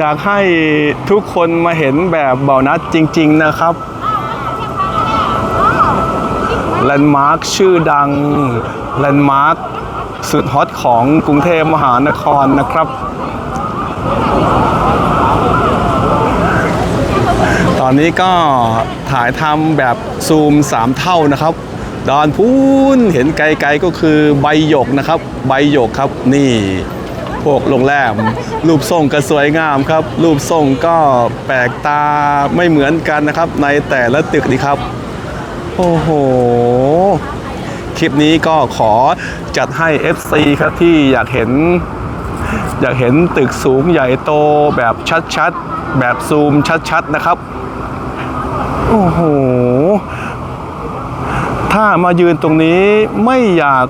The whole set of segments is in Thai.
อยากให้ทุกคนมาเห็นแบบเบานัดจริง ๆนะครับแลนด์มาร์คชื่อดังแลนด์มาร์คสุดฮอตของกรุงเทพมหานครนะครับ ตอนนี้ก็ถ่ายทำแบบซูม 3 เท่านะครับ ดอนพูนเห็นไกลๆก็คือใบหยกนะครับ ใบหยกครับนี่ พวกโรงแรม รูปทรงก็สวยงามครับ รูปทรงก็แปลกตาไม่เหมือนกันนะครับ ในแต่ละตึกนี่ครับ โอ้โห คลิปนี้ก็ขอจัดให้ FC ครับที่อยากเห็น อยากเห็นตึกสูงใหญ่โตแบบชัดๆ แบบซูมชัดๆนะครับ โอ้โห ถ้ามายืนตรงนี้ไม่อยาก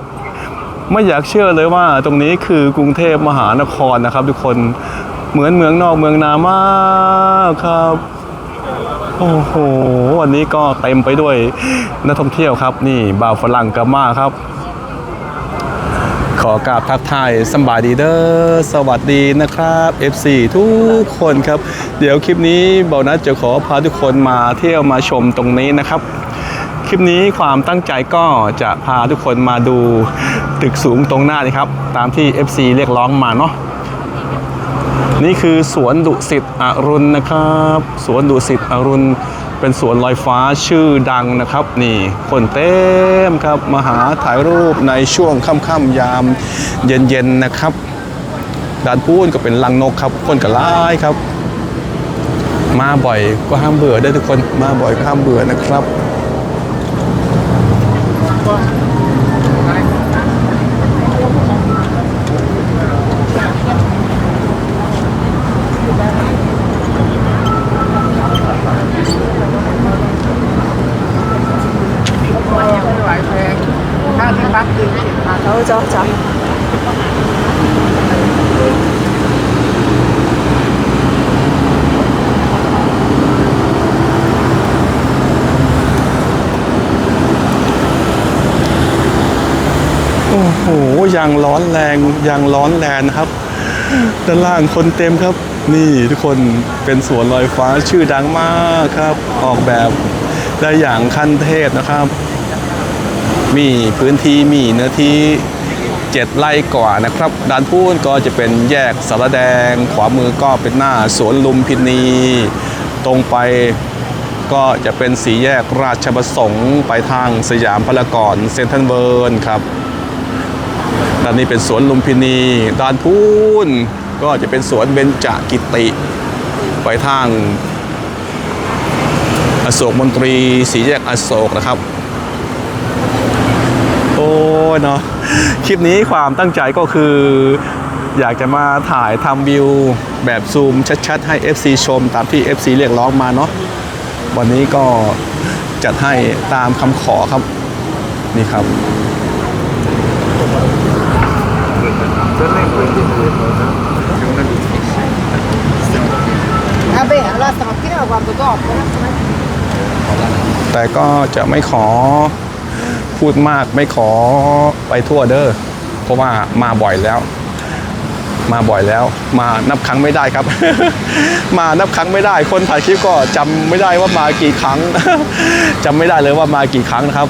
ไม่อยากเชื่อเลยว่าตรงนี้คือกรุงเทพมหานครนะครับ ทุกคนเหมือนเมืองนอกเมืองนามากครับโอ้โหวันนี้ก็เต็มไปด้วยนักท่องเที่ยวครับ นี่บ่าวฝรั่งกามาครับ ขอกราบทักทายสบายดีเด้อสวัสดีนะครับ FC ทุกคนครับ เดี๋ยวคลิปนี้เบานัดจะขอพาทุกคนมาเที่ยวมาชมตรงนี้นะครับ คลิปนี้ความตั้งใจก็จะพาทุกคนมาดูตึกสูงตรงหน้านี่ครับ ตามที่ FC เรียกร้องมาเนาะนี่คือสวนดุสิตอรุณนะครับ สวนดุสิตอรุณเป็นสวนลอยฟ้าชื่อดังนะครับ นี่คนเต็มครับมาหาถ่ายรูปในช่วงค่ำๆยามเย็นๆนะครับด้านพูนก็เป็นลังนกครับ คนก็ร้ายครับ มาบ่อยก็ห้ามเบื่อได้ทุกคนมาบ่อยก็ห้ามเบื่อนะครับ ยังร้อนแรงยังร้อนแรงนะครับ ด้านล่างคนเต็มครับ นี่ทุกคนเป็นสวนลอยฟ้าชื่อดังมากครับ ออกแบบได้อย่างขั้นเทพนะครับ มีพื้นที่มีเนื้อที่เจ็ดไร่กว่านะครับ ด้านพูนก็จะเป็นแยกสารแดง ขวามือก็เป็นหน้าสวนลุมพินี ตรงไปก็จะเป็นสีแยกราชประสงค์ไปทางสยามพารากอนเซ็นทรัลเวิร์นครับานนี้เป็นสวนลุมพินี ด้านพูนก็จะเป็นสวนเบญจกิติ ไปทางอโศกมนตรีสีแยกอโศกนะครับ โอ้ยเนาะคลิปนี้ความตั้งใจก็คืออยากจะมาถ่ายทำวิวแบบซูมชัดๆ ให้ FC ชมตามที่ FC เรียกร้องมาเนาะวันนี้ก็จัดให้ตามคำขอครับ นี่ครับ แต่ก็จะไม่ขอพูดมากไม่ขอไปทั่วเด้อเพราะว่ามาบ่อยแล้ว มาบ่อยแล้ว มานับครั้งไม่ได้ครับ มานับครั้งไม่ได้ คนถ่ายคลิปก็จำไม่ได้ว่ามากี่ครั้งจำไม่ได้เลยว่ามากี่ครั้งนะครับ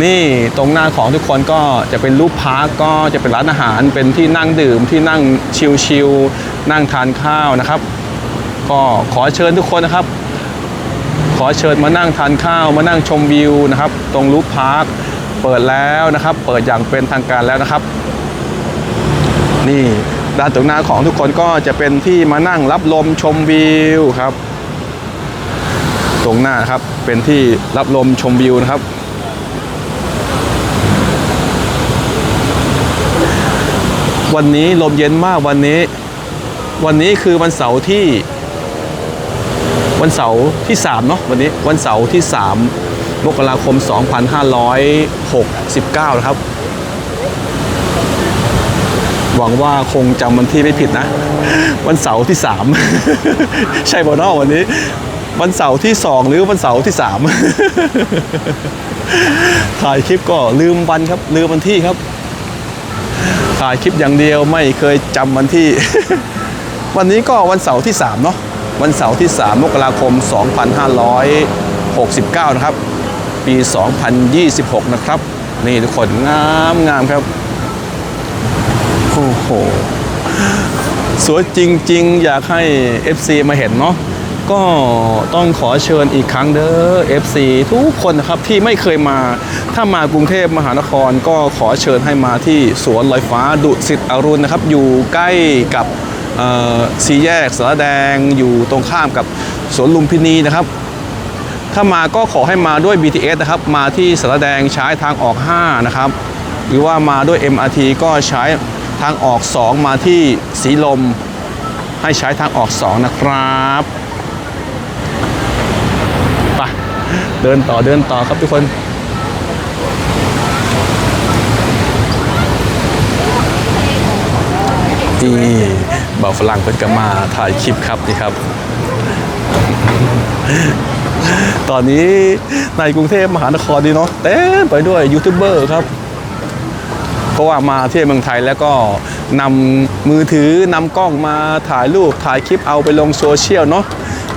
นี่ตรงหน้าของทุกคนก็จะเป็นรูปพาร์กก็จะเป็นร้านอาหารเป็นที่นั่งดื่มที่นั่งชิลๆนั่งทานข้าวนะครับ ก็ขอเชิญทุกคนนะครับ ขอเชิญมานั่งทานข้าวมานั่งชมวิวนะครับ ตรงรูปพาร์คเปิดแล้วนะครับ เปิดอย่างเป็นทางการแล้วนะครับ นี่ด้านตรงหน้าของทุกคนก็จะเป็นที่มานั่งรับลมชมวิวครับ ตรงหน้าครับเป็นที่รับลมชมวิวนะครับ วันนี้ลมเย็นมากวันนี้ วันนี้คือวันเสาร์ที่ วันเสาร์ที่3เนาะวันนี้วันเสาร์ที่ 3 มกราคม 2569 นะครับ หวังว่าคงจำวันที่ไม่ผิดนะ วันเสาร์ที่ 3 ใช่บอนอวันนี้ วันเสาร์ที่ 2 หรือวันเสาร์ที่ 3 ถ่ายคลิปก็ลืมวันครับ ลืมวันที่ครับ ถ่ายคลิปอย่างเดียวไม่เคยจำวันที่ วันนี้ก็วันเสาร์ที่ 3 เนาะวันเสาร์ที่ 3 มกราคม 2569 นะครับ ปี 2026 นะครับ นี่ทุกคนงามงามครับโอ้โหสวยจริง ๆ อยากให้ FC มาเห็นเนาะ ก็ต้องขอเชิญอีกครั้งเด้อ FC ทุกคนนะครับที่ไม่เคยมา ถ้ามากรุงเทพมหานครก็ขอเชิญให้มาที่สวนลอยฟ้าดุสิตอรุณนะครับ อยู่ใกล้กับสีแยกสารแดงอยู่ตรงข้ามกับสวนลุมพินีนะครับ ถ้ามาก็ขอให้มาด้วย BTS นะครับ มาที่สารแดงใช้ทางออก 5 นะครับ หรือว่ามาด้วย MRT ก็ใช้ทางออก 2 มาที่สีลม ให้ใช้ทางออก 2 นะครับไป เดินต่อเดินต่อครับทุกคนนี่บ่าวฝรั่งเพิ่นก็มาถ่ายคลิปครับนี่ครับ ตอนนี้ในกรุงเทพมหานครนี่เนาะเต็มไปด้วยยูทูบเบอร์ครับเพราะว่ามาเที่ยวเมืองไทยแล้วก็นำมือถือนำกล้องมาถ่ายรูปถ่ายคลิปเอาไปลงโซเชียลเนาะ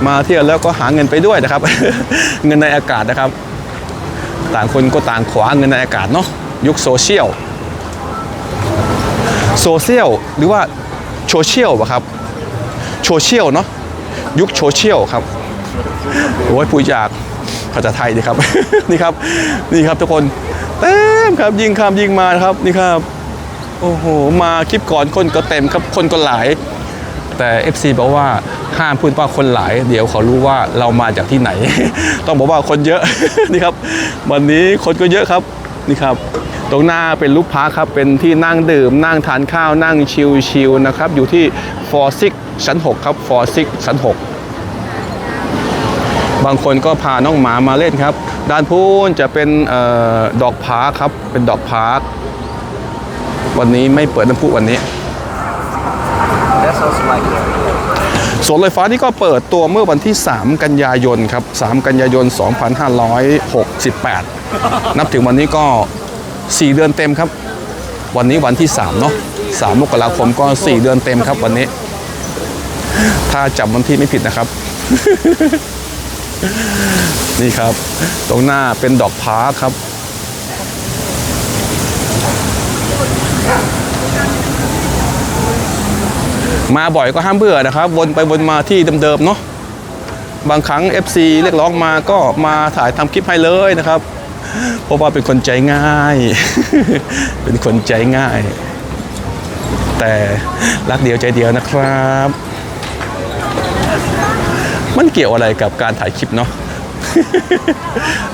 มาเที่ยวแล้วก็หาเงินไปด้วยนะครับ เงินในอากาศนะครับ ต่างคนก็ต่างขวาเงินในอากาศเนาะยุคโซเชียลโซเชียลหรือว่าโซเชียลปะครับโซเชียลเนาะยุคโซเชียลครับโอ้ยพูดยากภาษาไทยดีครับ นี่ครับนี่ครับทุกคนเต็มครับยิงคำยิงมานะครับนี่ครับโอ้โหมาคลิปก่อนคนก็เต็มครับคนก็หลาย แต่ FC บอกว่าห้ามพูดว่าคนหลาย เดี๋ยวเขารู้ว่าเรามาจากที่ไหน ต้องบอกว่าคนเยอะ นี่ครับ วันนี้คนก็เยอะครับนี่ครับ ตรงหน้าเป็นลูกพักครับ เป็นที่นั่งดื่ม นั่งทานข้าวนั่งชิลๆนะครับ อยู่ที่ฟอร์ซิกชั้น 6 ครับฟอร์ซิกชั้น 6 บางคนก็พาน้องหมามาเล่นครับ ด้านพูนจะเป็นออดอกพาร์คครับเป็นดอกพาร์ควันนี้ไม่เปิดน้ำพุวันนี้ สวนลอยฟ้านี่ก็เปิดตัวเมื่อวันที่ 3 กันยายนครับ 3 กันยายน 2568 นับถึงวันนี้ก็ 4 เดือนเต็มครับ วันนี้วันที่ 3 เนาะ3มกราคมก็ 4 เดือนเต็มครับวันนี้ ถ้าจำวันที่ไม่ผิดนะครับ นี่ครับ ตรงหน้าเป็นดอกพาร์คครับ มาบ่อยก็ห้ามเบื่อนะครับ วนไปวนมาที่เดิมๆเนาะบางครั้ง FC เรียกร้องมาก็มาถ่ายทำคลิปให้เลยนะครับเพราะว่าเป็นคนใจง่าย เป็นคนใจง่าย แต่รักเดียวใจเดียวนะครับ มันเกี่ยวอะไรกับการถ่ายคลิปเนาะ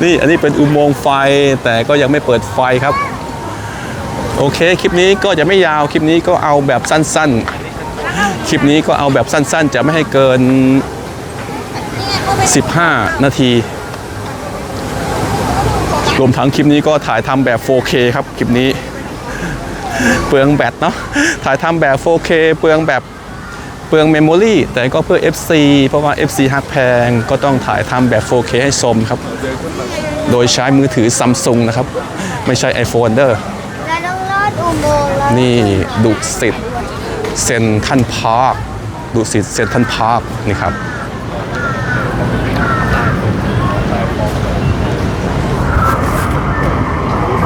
นี่อันนี้เป็นอุโมงค์ไฟแต่ก็ยังไม่เปิดไฟครับ โอเค คลิปนี้ก็จะไม่ยาวคลิปนี้ก็เอาแบบสั้น ๆ คลิปนี้ก็เอาแบบสั้นๆ จะไม่ให้เกิน 15 นาที รวมทั้งคลิปนี้ก็ถ่ายทำแบบ 4K ครับ คลิปนี้ เปลืองแบตเนาะถ่ายทำแบบ 4K เปลืองแบบเปลืองเมมโมรีแต่ก็เพื่อ FC เพราะว่า FC ฮักแพงก็ต้องถ่ายทำแบบ 4K ให้ชมครับ โดยใช้มือถือซัมซุงนะครับ ไม่ใช่ iPhone เด้อเราต้องลอดอุโมงค์แล้วนี่ดุสิต เซนทันพาร์คดุสิตเซนทันพาร์คนี่ครับ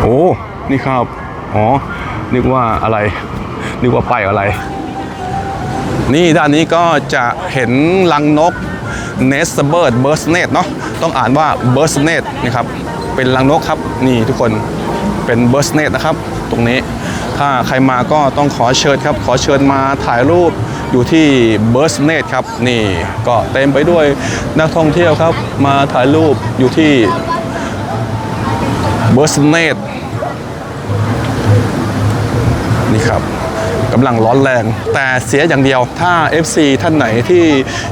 โอ้นี่ครับอ๋อนึกว่าอะไรนึกว่าไปายอะไร นี่ด้านนี้ก็จะเห็นลังนก n e s t b i r d b i r d s n e t เนาะต้องอ่านว่า b i r d s n e t นะครับเป็นลังนกครับนี่ทุกคนเป็น b i r d s n e t นะครับ ตรงนี้ ถ้าใครมาก็ต้องขอเชิญครับ ขอเชิญมาถ่ายรูปอยู่ที่เบิร์สเนตครับ นี่ก็เต็มไปด้วยนักท่องเที่ยวครับ มาถ่ายรูปอยู่ที่เบิร์สเนตนี่ครับ กำลังร้อนแรง แต่เสียอย่างเดียวถ้า FC ท่านไหนที่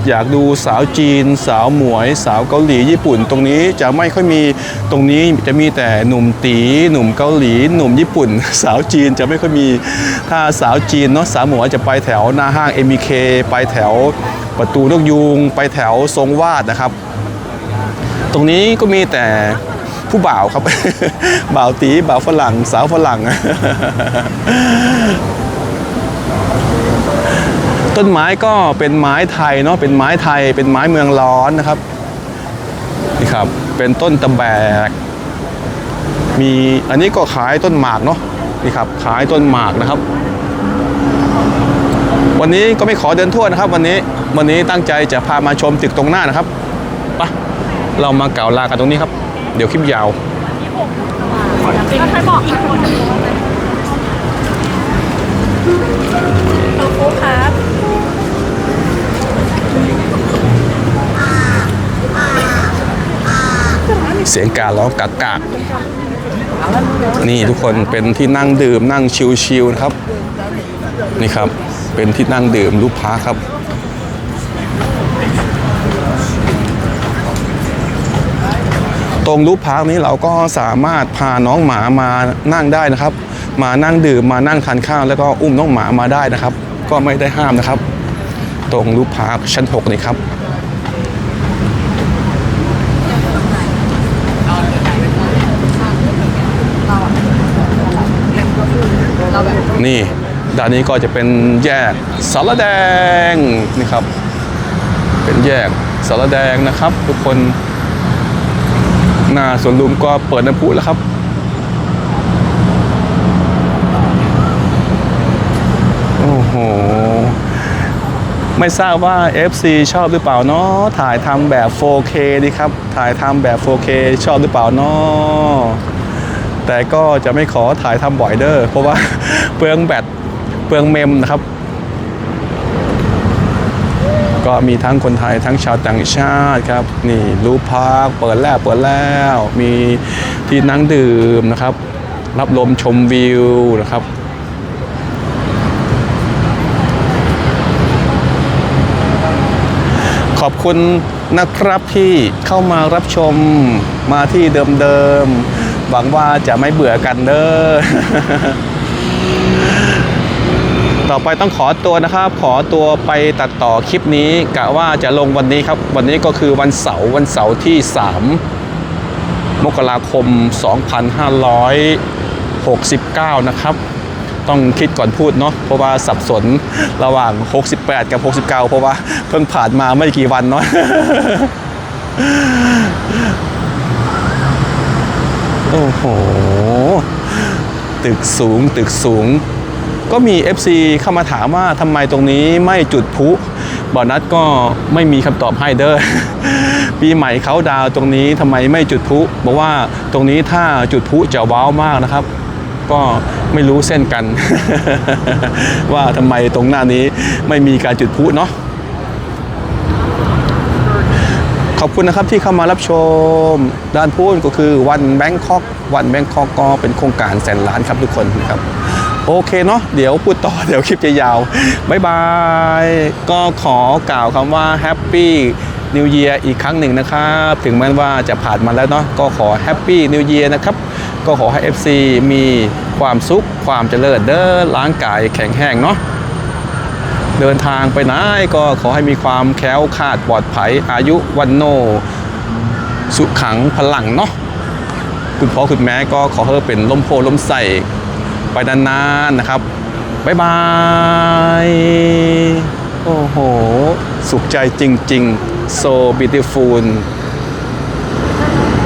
อยากดูสาวจีน สาวหมวย สาวเกาหลีญี่ปุ่น ตรงนี้จะไม่ค่อยมีตรงนี้จะมีแต่หนุ่มตีหนุ่มเกาหลี หนุ่มญี่ปุ่น สาวจีนจะไม่ค่อยมีถ้าสาวจีนเนาะสาวหมวยจะไปแถวหน้าห้าง MK ไปแถวประตูนกยูงไปแถวทรงวาดนะครับ ตรงนี้ก็มีแต่ผู้บ่าวครับ บ่าวตีบ่าวฝรั่ง สาวฝรั่ง ต้นไม้ก็เป็นไม้ไทยเนาะเป็นไม้ไทย เป็นไม้เมืองร้อนนะครับนี่ครับ เป็นต้นตะแบก มีอันนี้ก็ขายต้นหมากเนาะนี่ครับ ขายต้นหมากนะครับ วันนี้ก็ไม่ขอเดินทั่วนะครับ วันนี้วันนี้ตั้งใจจะพามาชมตึกตรงหน้านะครับปะเรามาเก่าลากันตรงนี้ครับ เดี๋ยวคลิปยาวก็ใครบอกอีกคน เสียงการร้องกากกากนี่ทุกคนเป็นที่นั่งดื่มนั่งชิลๆนะครับ นี่ครับเป็นที่นั่งดื่มลูกพ้าครับตรงรูปพักนี้เราก็สามารถพาน้องหมามานั่งได้นะครับ มานั่งดื่มมานั่งทานข้าวแล้วก็อุ้มน้องหมามาได้นะครับ ก็ไม่ได้ห้ามนะครับ ตรงรูปพักชั้น 6 นี่ครับ นี่ด้านนี้ก็จะเป็นแยกสารแดงนี่ครับ เป็นแยกสารแดงนะครับ ทุกคนหน้าสวนลุมก็เปิดน้ำพุแล้วครับ โอ้โห ไม่ทราบว่า FC ชอบหรือเปล่าเนาะถ่ายทำแบบ 4K ดีครับ ถ่ายทำแบบ 4K ชอบหรือเปล่าเนาะ แต่ก็จะไม่ขอถ่ายทำบ่อยเด้อเพราะว่าเปลืองแบตเปลืองเมมนะครับ ก็มีทั้งคนไทยทั้งชาวต่างชาติครับ นี่รูปพาร์คเปิดแล้วเปิดแล้ว มีที่นั่งดื่มนะครับ รับลมชมวิวนะครับขอบคุณนะครับที่เข้ามารับชมมาที่เดิมๆ หวังว่าจะไม่เบื่อกันเด้อต่อไปต้องขอตัวนะครับ ขอตัวไปตัดต่อคลิปนี้กะว่าจะลงวันนี้ครับ วันนี้ก็คือวันเสาร์วันเสาร์ที่ 3 มกราคม 2569 นะครับ ต้องคิดก่อนพูดเนาะเพราะว่าสับสนระหว่าง 68 กับ 69 เพราะว่าเพิ่งผ่านมาไม่กี่วันเนาะ โอ้โห ตึกสูงตึกสูง ก็มี FC เข้ามาถามว่าทำไมตรงนี้ไม่จุดพุบอนัทก็ไม่มีคำตอบให้เด้อปีใหม่เขาดาวตรงนี้ทำไมไม่จุดพุบอกว่าตรงนี้ถ้าจุดพุจะว้าวมากนะครับ ก็ไม่รู้เส้นกัน ว่าทำไมตรงหน้านี้ไม่มีการจุดพุเนาะ ขอบคุณนะครับที่เข้ามารับชม ด้านพูดก็คือวันแบงคอกวันแบงคอกก็เป็นโครงการแสนล้านครับทุกคนครับ โอเคเนาะเดี๋ยวพูดต่อเดี๋ยวคลิปจะยาวบายบาย ก็ขอกล่าวคำว่าแฮปปี้นิวเยียอีกครั้งหนึ่งนะครับ ถึงแม้ว่าจะผ่านมาแล้วเนาะก็ขอแฮปปี้นิวเยียนะครับ ก็ขอให้ FC มีความสุขความเจริญเด้อร่างกายแข็งแรงเนาะ เดินทางไปไหนก็ขอให้มีความแค้วคาดปลอดภัยอายุวันโน สุขังพลังเนาะคุณพ่อคุณแม่ก็ขอให้เป็นล้มโพล้มใส่ไปนานๆนะครับบ๊ายบาย โอ้โห สุขใจจริงๆ so beautiful